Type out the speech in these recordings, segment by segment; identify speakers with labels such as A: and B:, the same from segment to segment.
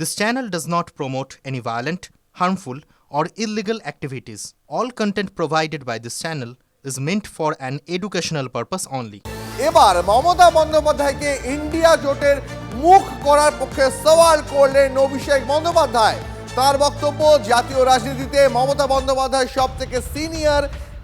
A: This channel does not promote any violent, harmful, or illegal activities. All content provided by this channel is meant for an educational purpose only.
B: এবার মমতা বন্দ্যোপাধ্যায়কে India জোটের মুখ করার পক্ষে সওয়াল করলেন অভিষেক বন্দ্যোপাধ্যায় তার বক্তব্য জাতীয় রাজনীতিতে মমতা বন্দ্যোপাধ্যায় সব থেকে সিনিয়র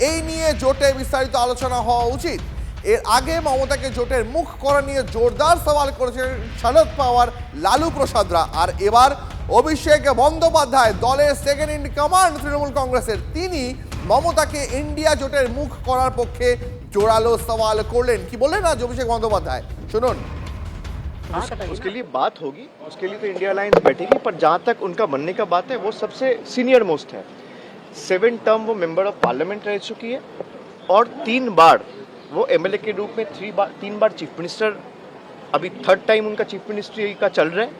B: এই নিয়ে জোটে বিস্তারিত আলোচনা হওয়া উচিত এর আগে মমতাকে জোটের মুখ করা নিয়ে জোরদার সওয়াল করেছেন শরদ পাওয়ার লালু প্রসাদরা আর এবার অভিষেক বন্দ্যোপাধ্যায় দলের সেকেন্ড ইন কমান্ড তৃণমূল কংগ্রেসের তিনি মমতাকে ইন্ডিয়া জোটের মুখ করার পক্ষে জোরালো সওয়াল করলেন কি বললেন আজ অভিষেক বন্দ্যোপাধ্যায় শুনুন
C: उसके लिए बात होगी उसके लिए तो इंडिया अलायंस बैठेगी पर जहाँ तक उनका बनने का बात है वो सबसे सीनियर मोस्ट है सेवन टर्म वो मेंबर ऑफ पार्लियामेंट रह चुकी है और तीन बार वो एमएलए के रूप में थ्री बार, तीन बार चीफ मिनिस्टर अभी थर्ड टाइम उनका चीफ मिनिस्ट्री का चल रहा है।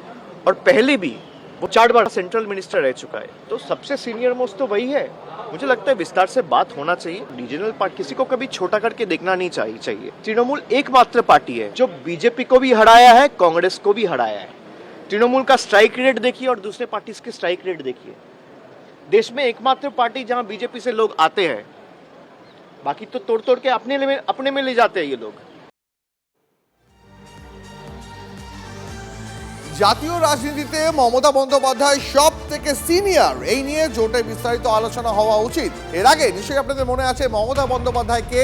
C: और पहले भी वो चार बार सेंट्रल मिनिस्टर रह चुका है। तो सबसे सीनियर मोस्ट तो वही है। मुझे लगता है विस्तार से बात होना चाहिए। रीजनल पार्टी किसी को कभी छोटा करके देखना नहीं चाहिए चाहिए। तृणमूल एकमात्र पार्टी है, जो बीजेपी को भी हराया है, कांग्रेस को भी हराया है। तृणमूल का स्ट्राइक रेट देखिए और दूसरे पार्टीज़ के स्ट्राइक रेट देखिए। देश में एकमात्र पार्टी जहाँ बीजेपी से लोग आते हैं बाकी तो तोड़ तोड़ के अपने में अपने में ले जाते हैं ये लोग
B: জাতীয় রাজনীতিতে মমতা বন্দ্যোপাধ্যায় সব থেকে সিনিয়র এই নিয়ে জোটে বিস্তারিত আলোচনা হওয়া উচিত এর আগে নিশ্চয়ই আপনাদের মনে আছে মমতা বন্দ্যোপাধ্যায়কে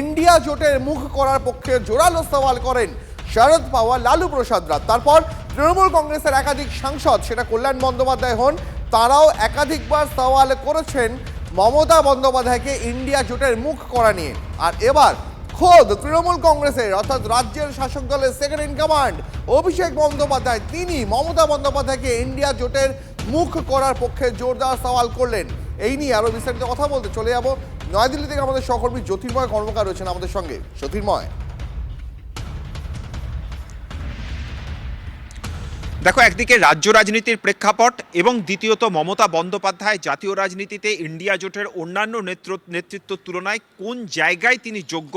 B: ইন্ডিয়া জোটের মুখ করার পক্ষে জোরালো সওয়াল করেন শরদ পাওয়ার লালু প্রসাদরা তারপর তৃণমূল কংগ্রেসের একাধিক সাংসদ সেটা কল্যাণ বন্দ্যোপাধ্যায় হন তারাও একাধিকবার সওয়াল করেছেন মমতা বন্দ্যোপাধ্যায়কে ইন্ডিয়া জোটের মুখ করা নিয়ে। আর এবার খোদ তৃণমূল কংগ্রেসের, অর্থাৎ রাজ্যের শাসক দলের second in command Abhishek Bandyopadhyay. তিনি মমতা বন্দ্যোপাধ্যায়কে ইন্ডিয়া জোটের মুখ করার পক্ষে জোরদার সওয়াল করলেন। এই নিয়ে আরও বিস্তারিত কথা বলতে চলে যাব। নয়াদিল্লি থেকে আমাদের সহকর্মী জ্যোতির্ময় কর্মকার রয়েছেন আমাদের সঙ্গে। জ্যোতির্ময়।
D: দেখো, একদিকে রাজ্য রাজনীতির প্রেক্ষাপট এবং দ্বিতীয়ত মমতা বন্দ্যোপাধ্যায় জাতীয় রাজনীতিতে ইন্ডিয়া জোটের অন্যান্য নেতৃত্ব নেতৃত্বর তুলনায় কোন জায়গায় তিনি যোগ্য,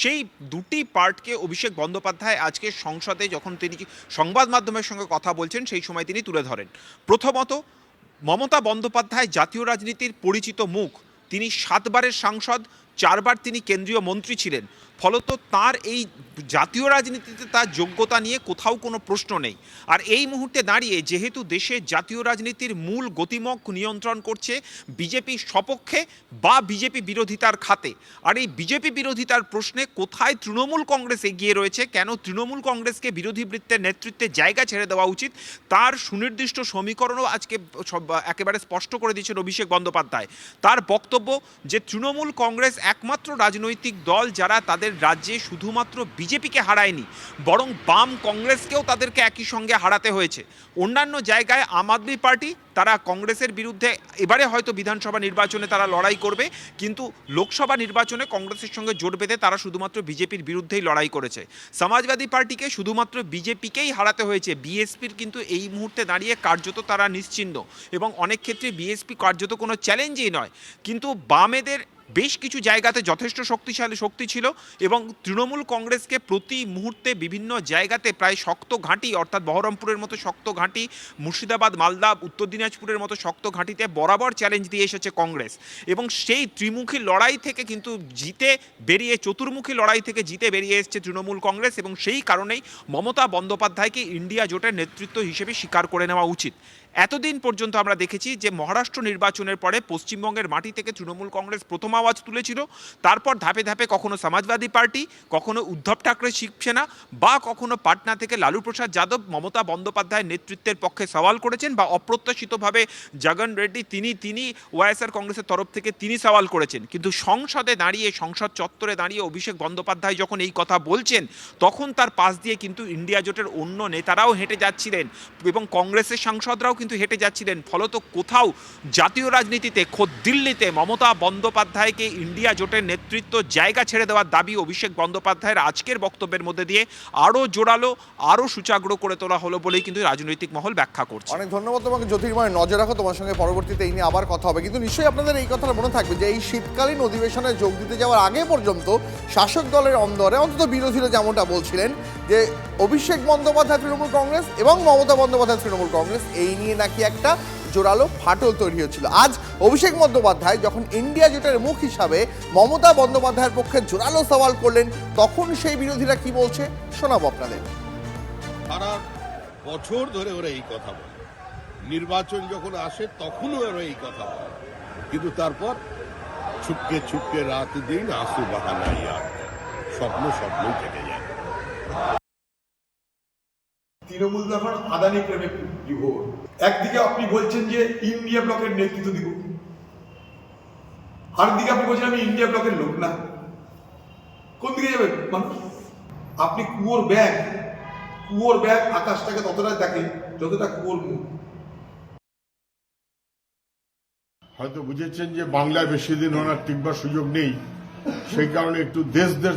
D: সেই দুটি পার্টকে অভিষেক বন্দ্যোপাধ্যায় আজকে সংসদে যখন তিনি সংবাদ মাধ্যমের সঙ্গে কথা বলছেন, সেই সময় তিনি তুলে ধরেন। প্রথমত, মমতা বন্দ্যোপাধ্যায় জাতীয় রাজনীতির পরিচিত মুখ। তিনি সাতবারের সাংসদ, চারবার তিনি কেন্দ্রীয় মন্ত্রী ছিলেন। ফলত তার এই জাতীয় রাজনীতিতে তার যোগ্যতা নিয়ে কোথাও কোনো প্রশ্ন নেই। আর এই মুহূর্তে দাঁড়িয়ে যেহেতু দেশের জাতীয় রাজনীতির মূল গতিমক নিয়ন্ত্রণ করছে বিজেপি সপক্ষে বা বিজেপি বিরোধিতার খাতে। আর এই বিজেপি বিরোধিতার প্রশ্নে কোথায় তৃণমূল কংগ্রেস এগিয়ে রয়েছে, কেন তৃণমূল কংগ্রেসকে বিরোধী বৃত্তের নেতৃত্বে জায়গা ছেড়ে দেওয়া উচিত, তার সুনির্দিষ্ট সমীকরণও আজকে একেবারে স্পষ্ট করে দিয়েছেন অভিষেক বন্দ্যোপাধ্যায়। তার বক্তব্য যে তৃণমূল কংগ্রেস একমাত্র রাজনৈতিক দল যারা তাদের রাজ্যে শুধুমাত্র বিজেপিকে হারায়নি, বরং বাম কংগ্রেসকেও তাদেরকে একই সঙ্গে হারাতে হয়েছে। অন্যান্য জায়গায় আম আদমি পার্টি, তারা কংগ্রেসের বিরুদ্ধে, এবারে হয়তো বিধানসভা নির্বাচনে তারা লড়াই করবে, কিন্তু লোকসভা নির্বাচনে কংগ্রেসের সঙ্গে জোট বেঁধে তারা শুধুমাত্র বিজেপির বিরুদ্ধেই লড়াই করেছে। সমাজবাদী পার্টিকে শুধুমাত্র বিজেপিকেই হারাতে হয়েছে, বিএসপির কিন্তু এই মুহূর্তে দাঁড়িয়ে কার্যত তারা নিশ্চিহ্ন এবং অনেক ক্ষেত্রে বিএসপি কার্যত কোনো চ্যালেঞ্জই নয়। কিন্তু বামেদের বেশ কিছু জায়গাতে যথেষ্ট শক্তিশালী শক্তি ছিল এবং তৃণমূল কংগ্রেসকে প্রতি মুহূর্তে বিভিন্ন জায়গাতে প্রায় শক্ত ঘাঁটি, অর্থাৎ বহরমপুরের মতো শক্ত ঘাঁটি, মুর্শিদাবাদ, মালদা, উত্তর দিনাজপুরের মতো শক্ত ঘাঁটিতে বরাবর চ্যালেঞ্জ দিয়ে এসেছে কংগ্রেস। এবং সেই ত্রিমুখী লড়াই থেকে কিন্তু জিতে বেরিয়ে, চতুর্মুখী লড়াই থেকে জিতে বেরিয়ে এসছে তৃণমূল কংগ্রেস এবং সেই কারণেই মমতা বন্দ্যোপাধ্যায়কে ইন্ডিয়া জোটের নেতৃত্ব হিসেবে স্বীকার করে নেওয়া উচিত। এতদিন পর্যন্ত আমরা দেখেছি যে মহারাষ্ট্র নির্বাচনের পরে পশ্চিমবঙ্গের মাটি থেকে তৃণমূল কংগ্রেস প্রথম আওয়াজ তুলেছিল, তারপর ধাপে ধাপে কখনো সমাজবাদী পার্টি, কখনো উদ্ধব ঠাকরে শিবসেনা বা কখনো পাটনা থেকে লালু প্রসাদ যাদব, মমতা বন্দ্যোপাধ্যায়ের নেতৃত্বের পক্ষে সওয়াল করেছেন বা অপ্রত্যাশিতভাবে জগন রেড্ডি, তিনি তিনি ওয়াইএসআর কংগ্রেসের তরফ থেকে তিনি সওয়াল করেছেন। কিন্তু সংসদে দাঁড়িয়ে, সংসদ চত্বরে দাঁড়িয়ে অভিষেক বন্দ্যোপাধ্যায় যখন এই কথা বলছেন, তখন তার পাশ দিয়ে কিন্তু ইন্ডিয়া জোটের অন্য নেতারাও হেঁটে যাচ্ছিলেন এবং কংগ্রেসের সাংসদরাও কিন্তু হেঁটে যাচ্ছিলেন। ফলত কোথাও জাতীয় রাজনীতিতে খোদ দিল্লিতে মমতা বন্দ্যোপাধ্যায়কে ইন্ডিয়া জোটের নেতৃত্ব জায়গা ছেড়ে দেওয়ার দাবি অভিষেক বন্দ্যোপাধ্যায়ের আজকের বক্তব্যের মধ্যে দিয়ে আরও জোরালো, আরও সুচাগ্র করে তোলা হলো বলেই কিন্তু রাজনৈতিক মহল ব্যাখ্যা করছে।
B: অনেক ধন্যবাদ তোমাকে। জ্যোতির্ময়, নজর রাখো, তোমার সঙ্গে পরবর্তীতে এই নিয়ে আবার কথা হবে। কিন্তু নিশ্চয়ই আপনাদের এই কথাটা মনে থাকবে যে এই শীতকালীন অধিবেশনে যোগ দিতে যাওয়ার আগে পর্যন্ত শাসক দলের অন্দরে অন্তত বিরোধীরা যেমনটা বলছিলেন যে অভিষেক বন্দ্যোপাধ্যায় তৃণমূল কংগ্রেস এবং মমতা বন্দ্যোপাধ্যায় তৃণমূল কংগ্রেস, এই নিয়ে নাকি একটা জোরালো ফাটল তৈরি হয়েছিল। আজ অভিষেক বন্দ্যোপাধ্যায় যখন ইন্ডিয়া জোটের মুখ হিসাবে মমতা বন্দ্যোপাধ্যায়ের পক্ষে জোরালো সওয়াল করলেন, তখন সেই বিরোধীরা কি বলছে শোনাবো আপনাদের।
E: বছর ধরে ওরা এই কথা বলে। নির্বাচন যখন আসে, তখনও ওরা এই কথা বলে। কিন্তু তারপর ছুপকে ছুপকে রাত দিন আসু বাহানা ইয়াদ স্বপ্ন স্বপ্নই থেকে
F: তৃণমূল এখন আদানি প্রেমে বিভোর। একদিকে আপনি বলছেন যে ইন্ডিয়া ব্লকের নেতৃত্ব দিব। আরেকদিকে আপনি বলছেন আমি ইন্ডিয়া ব্লকের লোক না। কোন দিকে যাবে মানুষ? আপনি কুয়োর ব্যাগ কুয়োর ব্যাগ আকাশটাকে ততটা দেখে যতটা কুয়োর মুখ।
E: হয়তো বুঝেছেন যে বাংলায় বেশি দিন ওনার টিকবার সুযোগ নেই। সেই কারণে একটু দেশ দেশ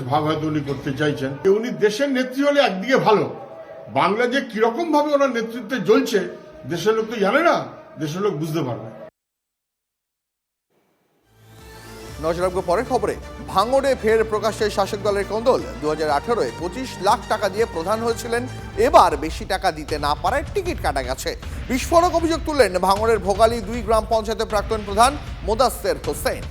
E: উনি করতে চাইছেন। উনি দেশের নেত্রী হলে একদিকে ভালো। বাংলা যে কীরকম ভাবে ওনার নেতৃত্বে জ্বলছে, দেশের লোক তো জানে না, দেশের লোক বুঝতে পারবে।
B: নজর রাখব পরের খবরে। ভাঙড়ে ফের প্রকাশ্যে শাসক দলের কন্দল। দু হাজার আঠারোয় পঁচিশ লাখ টাকা দিয়ে প্রধান হয়েছিলেন। এবার বেশি টাকা দিতে না পারায় টিকিট কাটা গেছে। বিস্ফোরক অভিযোগ তুললেন ভাঙড়ের ভোগালী দুই গ্রাম পঞ্চায়েতের প্রাক্তন প্রধান মোদাস্তের হোসেন।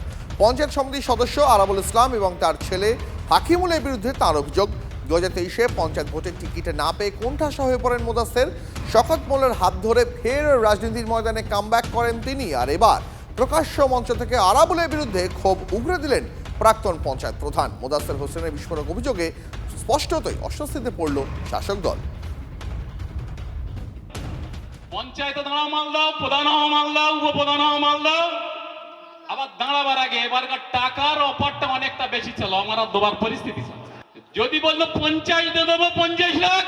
B: পঞ্চায়েত সমিতির সদস্য আরাবুল ইসলাম এবং তার ছেলে হাকিমুলের বিরুদ্ধে তার অভিযোগ। দু হাজার তেইশে পঞ্চায়েত ভোটের টিকিটে না পেয়ে কোণঠাসা হয়ে পড়েন মোদাসের। শকত মোল্লার হাত ধরে ফের রাজনীতির ময়দানে কামব্যাক করেন তিনি। আর এবার প্রকাশ্য মঞ্চ থেকে আরাবুলের বিরুদ্ধে ক্ষোভ উগরে দিলেন প্রাক্তন পঞ্চায়েত প্রধান। মোদাস্তের হোসেনের বিস্ফোরক অভিযোগে স্পষ্টতই অস্বস্তিতে পড়ল শাসক দল।
G: পঞ্চায়েতে দাঁড়াও মাল দাও প্রধান হওয়া মাল দাও উপপ্রধান হওয়া মাল দাও আবার দাঁড়াবার আগে এবারকার টাকার অফারটা অনেকটা বেশি ছিল, আমার আর দেবার পরিস্থিতি ছিল। যদি বলল পঞ্চায়েতে দেবো, পঞ্চাশ লাখ,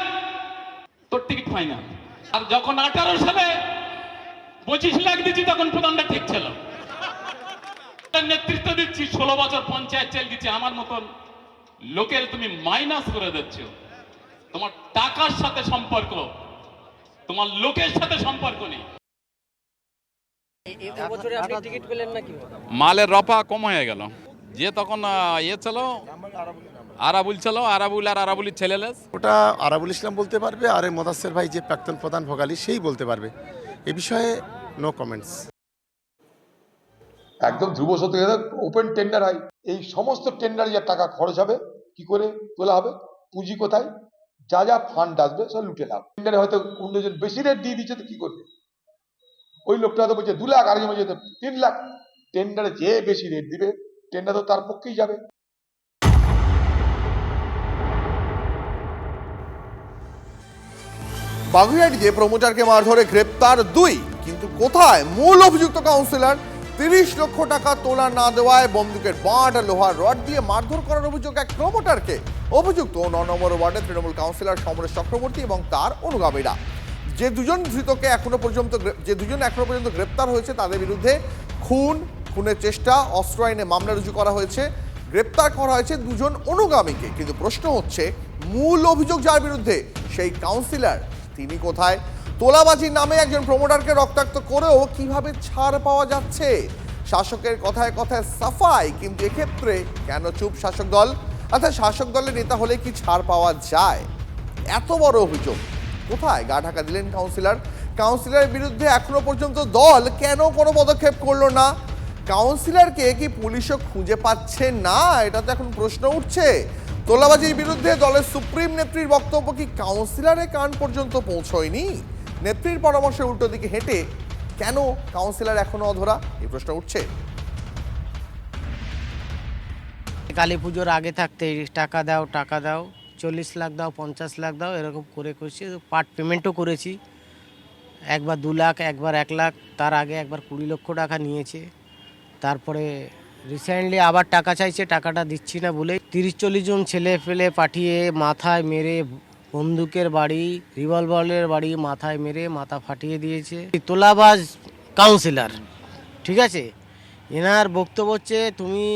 G: তোর টিকিট ফাইনাল আর যখন আঠারো সালে পঁচিশ লাখ দিচ্ছি, তখন প্রধানটা ঠিক ছিল। নেতৃত্ব দিচ্ছি, ষোলো বছর পঞ্চায়েত চেল দিচ্ছি। আমার মতন লোকের তুমি মাইনাস করে দিচ্ছ। তোমার টাকার সাথে সম্পর্ক, তোমার লোকের সাথে সম্পর্ক নেই
H: এবছরে আপনি টিকিট পেলেন না কি
G: মালের রফা কম হয়ে গেল। যে তখন ইয়ে ছিল আরাবুল ছিল আরাবুল আর আরাবুলির ছেলেলেস
I: ওটা আরাবুল ইসলাম বলতে পারবে আর মোদাসের ভাই যে প্রাক্তন প্রধান ভোগালী সেই বলতে পারবে। এ বিষয়ে নো কমেন্টস
F: একদম ধ্রুব সত্যি ওপেন টেন্ডার হয়। এই সমস্ত টেন্ডারে যা টাকা খরচ হবে কি করে তোলা হবে পুঁজি কোথায় যা যা ফান্ড আসবে সব লুটে লাভ। টেন্ডারে হয়তো অন্যজন বেশি রেট দিয়ে দিচ্ছে তো কি করবে? ওই লোকটা হয়তো বলছে, দু লাখ আরেকজন বলছে তিন লাখ। টেন্ডারে যে বেশি রেট দিবে টেন্ডার তো তার পক্ষেই যাবে।
B: বাগুইহাটিতে প্রমোটারকে মারধরে গ্রেপ্তার দুই। কিন্তু কোথায়? মূল অভিযুক্ত কাউন্সিলর তিরিশ লক্ষ টাকা তোলা না দেওয়ায় বন্দুকের বাঁট, লোহার রড দিয়ে মারধর করার অভিযোগ এক প্রমোটারকে অভিযুক্ত ন নম্বর ওয়ার্ডের তৃণমূল কাউন্সিলর সমরেশ চক্রবর্তী এবং তার অনুগামীরা। যে দুজন ধৃতকে এখনও পর্যন্ত যে দুজন এখনও পর্যন্ত গ্রেপ্তার হয়েছে, তাদের বিরুদ্ধে খুন, খুনের চেষ্টা, অস্ত্র আইনে মামলা রুজু করা হয়েছে। গ্রেপ্তার করা হয়েছে দুজন অনুগামীকে, কিন্তু প্রশ্ন হচ্ছে, মূল অভিযোগ যার বিরুদ্ধে? সেই কাউন্সিলর তিনি কোথায়? তোলাবাজির নামে একজন প্রমোটারকে রক্তাক্ত করেও কীভাবে ছাড় পাওয়া যাচ্ছে? শাসকের কথায় কথায় সাফাই, কিন্তু এক্ষেত্রে কেন চুপ শাসক দল? অর্থাৎ শাসক দলের নেতা হলে কি ছাড় পাওয়া যায়? এত বড় অভিযোগ। কোথায়? গা ঢাকা দিলেন কাউন্সিলর কাউন্সিলরের বিরুদ্ধে এখনও পর্যন্ত দল কেন কোনো পদক্ষেপ করল না? কাউন্সিলরকে কি পুলিশও খুঁজে পাচ্ছে না? এটা তো এখন প্রশ্ন উঠছে। তোলাবাজির বিরুদ্ধে দলের সুপ্রিম নেত্রীর বক্তব্য কি কাউন্সিলরের কান পর্যন্ত পৌঁছয়নি? নেত্রীর পরামর্শে উল্টো দিকে হেঁটে কেন কাউন্সিলর এখনও অধরা? এই প্রশ্ন উঠছে।
H: কালী পুজোর আগে থাকতে টাকা দাও টাকা দাও। চল্লিশ লাখ দাও, পঞ্চাশ লাখ দাও, এরকম করে করছি। পার্ট পেমেন্টও করেছি। একবার দু লাখ, একবার এক লাখ, তার আগে একবার কুড়ি লক্ষ টাকা নিয়েছে। তারপরে রিসেন্টলি আবার টাকা চাইছে, টাকাটা দিচ্ছি না বলে তিরিশ চল্লিশ জন ছেলে ফেলে পাঠিয়ে মাথায় মেরে বন্দুকের বাড়ি রিভলভারের বাড়ি মাথায় মেরে মাথা ফাটিয়ে দিয়েছে। তোলাবাজ কাউন্সিলর ঠিক আছে? এনার বক্তব্য হচ্ছে, তুমি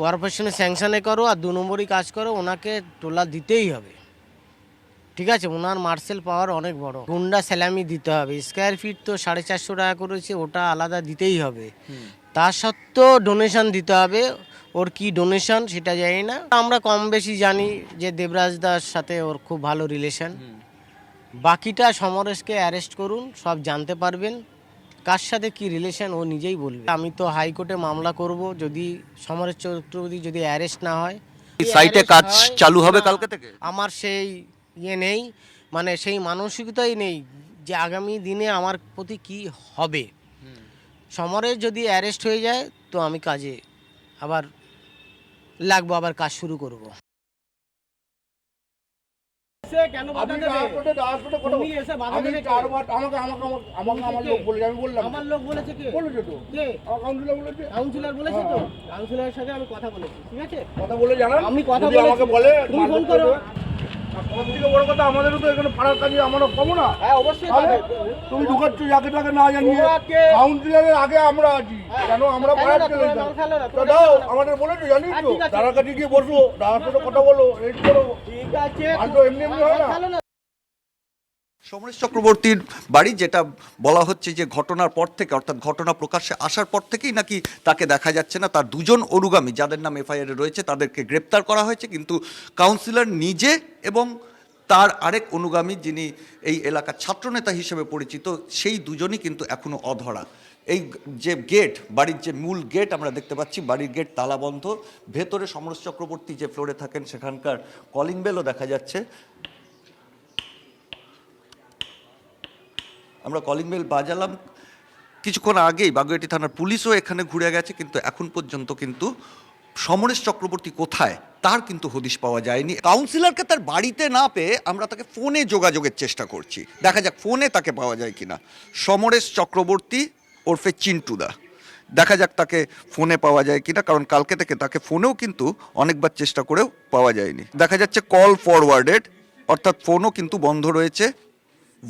H: কর্পোরেশনে স্যাংশনে করো আর দু নম্বরই কাজ করো ওনাকে টোলা দিতেই হবে। ঠিক আছে? ওনার মার্সেল পাওয়ার অনেক বড়। গুন্ডা স্যালামি দিতে হবে। স্কোয়ার ফিট তো সাড়ে চারশো টাকা করেছে ওটা আলাদা দিতেই হবে। তা সত্ত্বেও ডোনেশন দিতে হবে। ওর কি ডোনেশন সেটা জানি না। আমরা কম বেশি জানি যে দেবরাজ দার সাথে ওর খুব ভালো রিলেশন বাকিটা সমরেশকে অ্যারেস্ট করুন সব জানতে পারবেন। কার সাথে কি রিলেশন ও নিজেই বলবে। আমি তো হাইকোর্টে মামলা করব যদি সমরেশ চক্রবর্তী যদি অ্যারেস্ট না হয়।
J: সাইটে কাজ চালু হবে কালকে থেকে?
H: আমার সেই ইয়ে নেই মানে সেই মানসিকতাই নেই যে আগামী দিনে আমার প্রতি কি হবে। সমরেশ যদি অ্যারেস্ট হয়ে যায় তো আমি কাজে আবার লাগবো আবার কাজ শুরু করব। আমার লোক বলেছে কে? কে? কাউন্সিলর বলেছে। তো? কাউন্সিলরের সাথে আমি কথা বলেছি ঠিক আছে?
K: কথা বলে জানান।
H: আমি কথা বলে
K: আমাকে বলে
H: তুমি ফোন করো।
K: সব থেকে বড় কথা আমাদেরও তো এখানে পাড়ার কাজে আমরা পাবো না।
H: হ্যাঁ অবশ্যই
K: তুমি ঢুকাচ্ছ যাকে তাকে না জানিয়ে কাউন্সিলরের আগে আমরা আছি। কেন আমরা পাড়ার চলে তো দাও। আমাদের বলেছ জানিস
H: হ্যাঁ,
K: তো। কাছে গিয়ে বসবো দাদার সাথে কথা বলো রেড করো।
H: ঠিক আছে।
K: আর তো এমনি এমনি হয় না।
J: সমরেশ চক্রবর্তীর বাড়ি, যেটা বলা হচ্ছে যে ঘটনার পর থেকে, অর্থাৎ ঘটনা প্রকাশ্যে আসার পর থেকেই নাকি তাকে দেখা যাচ্ছে না। তার দুজন অনুগামী, যাদের নাম এফআইআর রয়েছে, তাদেরকে গ্রেপ্তার করা হয়েছে। কিন্তু কাউন্সিলর নিজে এবং তার আরেক অনুগামী, যিনি এই এলাকার ছাত্রনেতা হিসেবে পরিচিত, সেই দুজনই কিন্তু এখনও অধরা। এই যে গেট, বাড়ির যে মূল গেট আমরা দেখতে পাচ্ছি, বাড়ির গেট তালা বন্ধ ভেতরে সমরেশ চক্রবর্তী যে ফ্লোরে থাকেন, সেখানকার কলিং বেলও দেখা যাচ্ছে। আমরা কলিং বেল বাজালাম। কিছুক্ষণ আগেই বাগুয়াটি থানার পুলিশও এখানে ঘুরে গেছে, কিন্তু এখন পর্যন্ত কিন্তু সমরেশ চক্রবর্তী কোথায়, তার কিন্তু হদিশ পাওয়া যায়নি। কাউন্সিলরকে তার বাড়িতে না পেয়ে আমরা তাকে ফোনে যোগাযোগের চেষ্টা করছি। দেখা যাক ফোনে তাকে পাওয়া যায় কিনা। সমরেশ চক্রবর্তী ওরফে চিন্টুদা দেখা যাক তাকে ফোনে পাওয়া যায় কিনা, কারণ কালকে থেকে তাকে ফোনেও কিন্তু অনেকবার চেষ্টা করেও পাওয়া যায়নি। দেখা যাচ্ছে কল ফরওয়ার্ডেড অর্থাৎ ফোনও কিন্তু বন্ধ রয়েছে।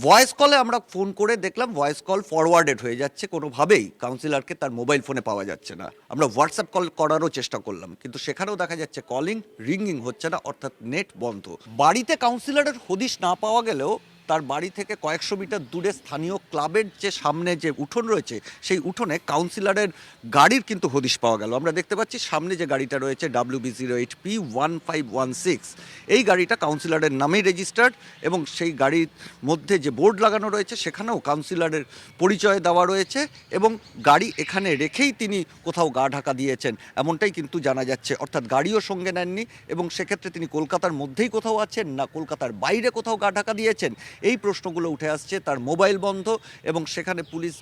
J: ভয়েস কলে আমরা ফোন করে দেখলাম ভয়েস কল ফরওয়ার্ডেড হয়ে যাচ্ছে কোনোভাবেই। কাউন্সিলরকে তার মোবাইল ফোনে পাওয়া যাচ্ছে না। আমরা হোয়াটসঅ্যাপ কল করারও চেষ্টা করলাম, কিন্তু সেখানেও দেখা যাচ্ছে কলিং রিঙ্গিং হচ্ছে না, অর্থাৎ নেট বন্ধ। বাড়িতে কাউন্সিলরের হদিশ না পাওয়া গেলেও তার বাড়ি থেকে কয়েকশো মিটার দূরে স্থানীয় ক্লাবের যে সামনে যে উঠোন রয়েছে, সেই উঠোনে কাউন্সিলরের গাড়ির কিন্তু হদিশ পাওয়া গেল। আমরা দেখতে পাচ্ছি সামনে যে গাড়িটা রয়েছে W B zero eight P one five one six এই গাড়িটা কাউন্সিলরের নামেই রেজিস্টার্ড এবং সেই গাড়ির মধ্যে যে বোর্ড লাগানো রয়েছে, সেখানেও কাউন্সিলরের পরিচয় দেওয়া রয়েছে এবং গাড়ি এখানে রেখেই তিনি কোথাও গা ঢাকা দিয়েছেন। এমনটাই কিন্তু জানা যাচ্ছে। অর্থাৎ গাড়িও সঙ্গে নেননি এবং সেক্ষেত্রে তিনি কলকাতার মধ্যেই কোথাও আছেন না, কলকাতার বাইরে কোথাও গা ঢাকা দিয়েছেন। এই প্রশ্নগুলো উঠে আসছে, তার মোবাইল বন্ধ এবং সেখানে পুলিশ,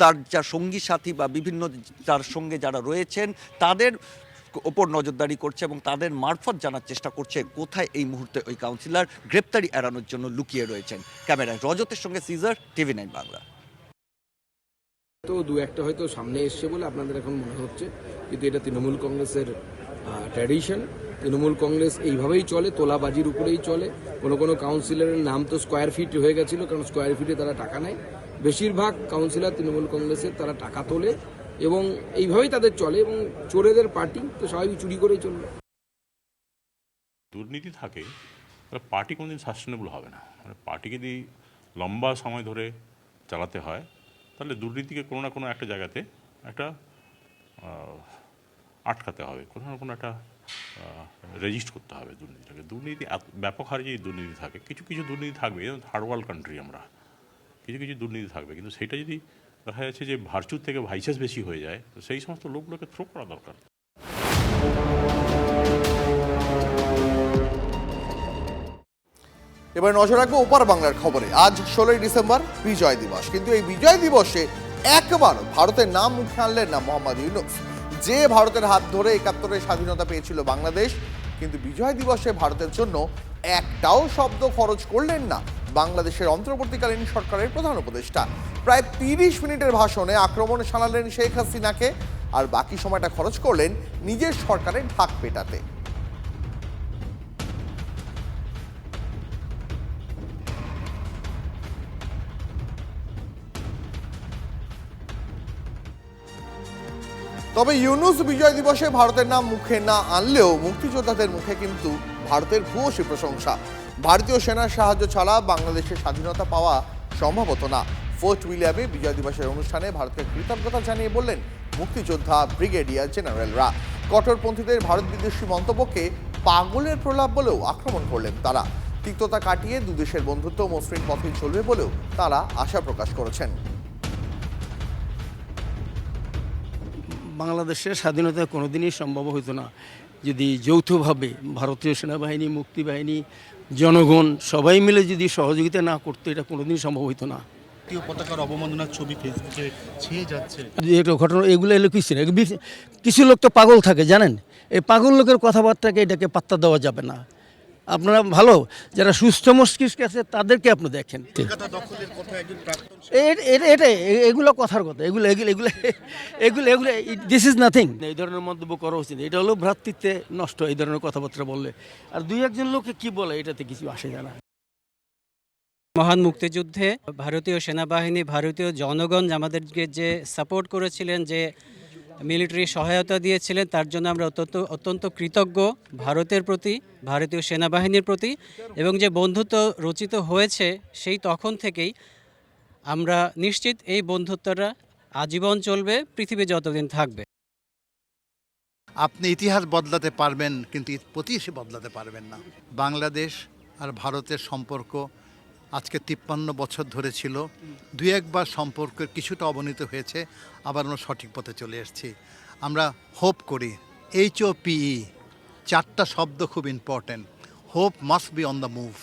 J: তার যা সঙ্গী সাথী বা বিভিন্ন তার সঙ্গে যারা রয়েছেন, তাদের ওপর নজরদারি করছে এবং তাদের মারফত জানার চেষ্টা করছে। কোথায় এই মুহূর্তে ওই কাউন্সিলর গ্রেপ্তারি এড়ানোর জন্য লুকিয়ে রয়েছেন? ক্যামেরায় রজতের সঙ্গে সিজার টিভি নাইন বাংলা।
L: তো দু একটা হয়তো সামনে এসছে বলে আপনাদের এখন মনে হচ্ছে, কিন্তু এটা তৃণমূল কংগ্রেসের ট্র্যাডিশন তৃণমূল কংগ্রেস এইভাবেই চলে, তোলাবাজির উপরেই চলে। কোনো কোনো কাউন্সিলরের নাম তো স্কোয়ার ফিট হয়ে গেছিল, কারণ স্কোয়ার ফিটে তারা টাকা নেয়। বেশিরভাগ কাউন্সিলর তৃণমূল কংগ্রেসের তারা টাকা তোলে এবং এইভাবেই তাদের চলে এবং চোরেদের পার্টি তো স্বাভাবিক চুরি করেই চলবে।
M: দুর্নীতি থাকে তাহলে পার্টি কোনোদিন সাস্টেনেবল হবে না। মানে পার্টিকে যদি লম্বা সময় ধরে চালাতে হয়, তাহলে দুর্নীতিকে কোনো না কোনো একটা জায়গাতে একটা আটকাতে হবে। কোনো না কোনো একটা রেজিস্ট করতে হবে দুর্নীতিটাকে। দুর্নীতি ব্যাপক হারে যদি দুর্নীতি থাকে, কিছু কিছু দুর্নীতি থাকবে থার্ড ওয়ার্ল্ড কান্ট্রি আমরা, কিছু কিছু দুর্নীতি থাকবে। কিন্তু সেটা যদি দেখা যাচ্ছে যে ভার্চুর থেকে ভাইসাস বেশি হয়ে যায়, তো সেই সমস্ত লোকগুলোকে থ্রো করা দরকার।
B: এবার নজর রাখব ওপার বাংলার খবরে। আজ ষোলোই ডিসেম্বর, বিজয় দিবস। কিন্তু এই বিজয় দিবসে একবার ভারতের নাম মুখে আনলেন না মোহাম্মদ ইউনুস। যে ভারতের হাত ধরে একাত্তরে স্বাধীনতা পেয়েছিল বাংলাদেশ, কিন্তু বিজয় দিবসে ভারতের জন্য একটাও শব্দ খরচ করলেন না বাংলাদেশের অন্তর্বর্তীকালীন সরকারের প্রধান উপদেষ্টা। প্রায় তিরিশ মিনিটের ভাষণে আক্রমণ সানালেন শেখ হাসিনাকে, আর বাকি সময়টা খরচ করলেন নিজের সরকারের ঢাক পেটাতে। তবে ইউনুস বিজয় দিবসে ভারতের নাম মুখে না আনলেও মুক্তিযোদ্ধাদের মুখে কিন্তু ভারতের ভূয়সী প্রশংসা। ভারতীয় সেনার সাহায্য ছাড়া বাংলাদেশের স্বাধীনতা পাওয়া সম্ভব হতো না। ফোর্ট উইলিয়ামে বিজয় দিবসের অনুষ্ঠানে ভারতকে কৃতজ্ঞতা জানিয়ে বললেন মুক্তিযোদ্ধা ব্রিগেডিয়ার জেনারেলরা। কঠোরপন্থীদের ভারত বিদ্বেষী মন্তব্যকে পাগলের প্রলাপ বলেও আক্রমণ করলেন তারা। তিক্ততা কাটিয়ে দুদেশের বন্ধুত্ব মসৃণ পথে চলবে বলেও তারা আশা প্রকাশ করেছেন।
N: বাংলাদেশের স্বাধীনতা কোনোদিনই সম্ভব হতো না। যদি যৌথভাবে ভারতীয় সেনাবাহিনী মুক্তিবাহিনী জনগণ সবাই মিলে যদি সহযোগিতা না করতো এটা কোনোদিন সম্ভব হতো না।
O: পতাকার অবমাননার ছবি ফেসবুকে ছেয়ে যাচ্ছে।
N: একটা ঘটনা এগুলো এলো কিছু না। কিছু লোক তো পাগল থাকে জানেন? এই পাগল লোকের কথাবার্তাকে এটাকে পাত্তা দেওয়া যাবে না। আপনারা ভালো যারা সুস্থ মস্তিষ্ক আছে তাদেরকে আপনি দেখেন।
O: দখলের কথা একজন প্রাক্তন
N: এ- এটা এগুলো কথার কথা এগুলো এগুলো এগুলো এগুলো এগুলো দিস ইজ নাথিং এই ধরনের মন্তব্য করা উচিত এটা হলো ভ্রাতৃত্বে নষ্ট এই ধরনের কথাবার্তা বললে। আর দুই একজন লোকে কি বলে এটাতে কিছু আসে যায় না।
P: মহান মুক্তিযুদ্ধে ভারতীয় সেনাবাহিনী ভারতীয় জনগণ আমাদেরকে যে সাপোর্ট করেছিলেন যে মিলিটারি সহায়তা দিয়েছিলেন, তার জন্য আমরা অত্যন্ত অত্যন্ত কৃতজ্ঞ ভারতের প্রতি, ভারতীয় সেনাবাহিনীর প্রতি। এবং যে বন্ধুত্ব রচিত হয়েছে, সেই তখন থেকেই আমরা নিশ্চিত এই বন্ধুত্বটা আজীবন চলবে পৃথিবী যতদিন থাকবে।
Q: আপনি ইতিহাস বদলাতে পারবেন, কিন্তু প্রতিশি বদলাতে পারবেন না। বাংলাদেশ আর ভারতের সম্পর্ক আজকে তিপ্পান্ন বছর ধরে ছিল। দুই একবার সম্পর্কের কিছুটা অবনীত হয়েছে, আবার আমরা সঠিক পথে চলে এসেছি। আমরা হোপ করি। এইচ ও পিই চারটা শব্দ খুব important hope must be on the move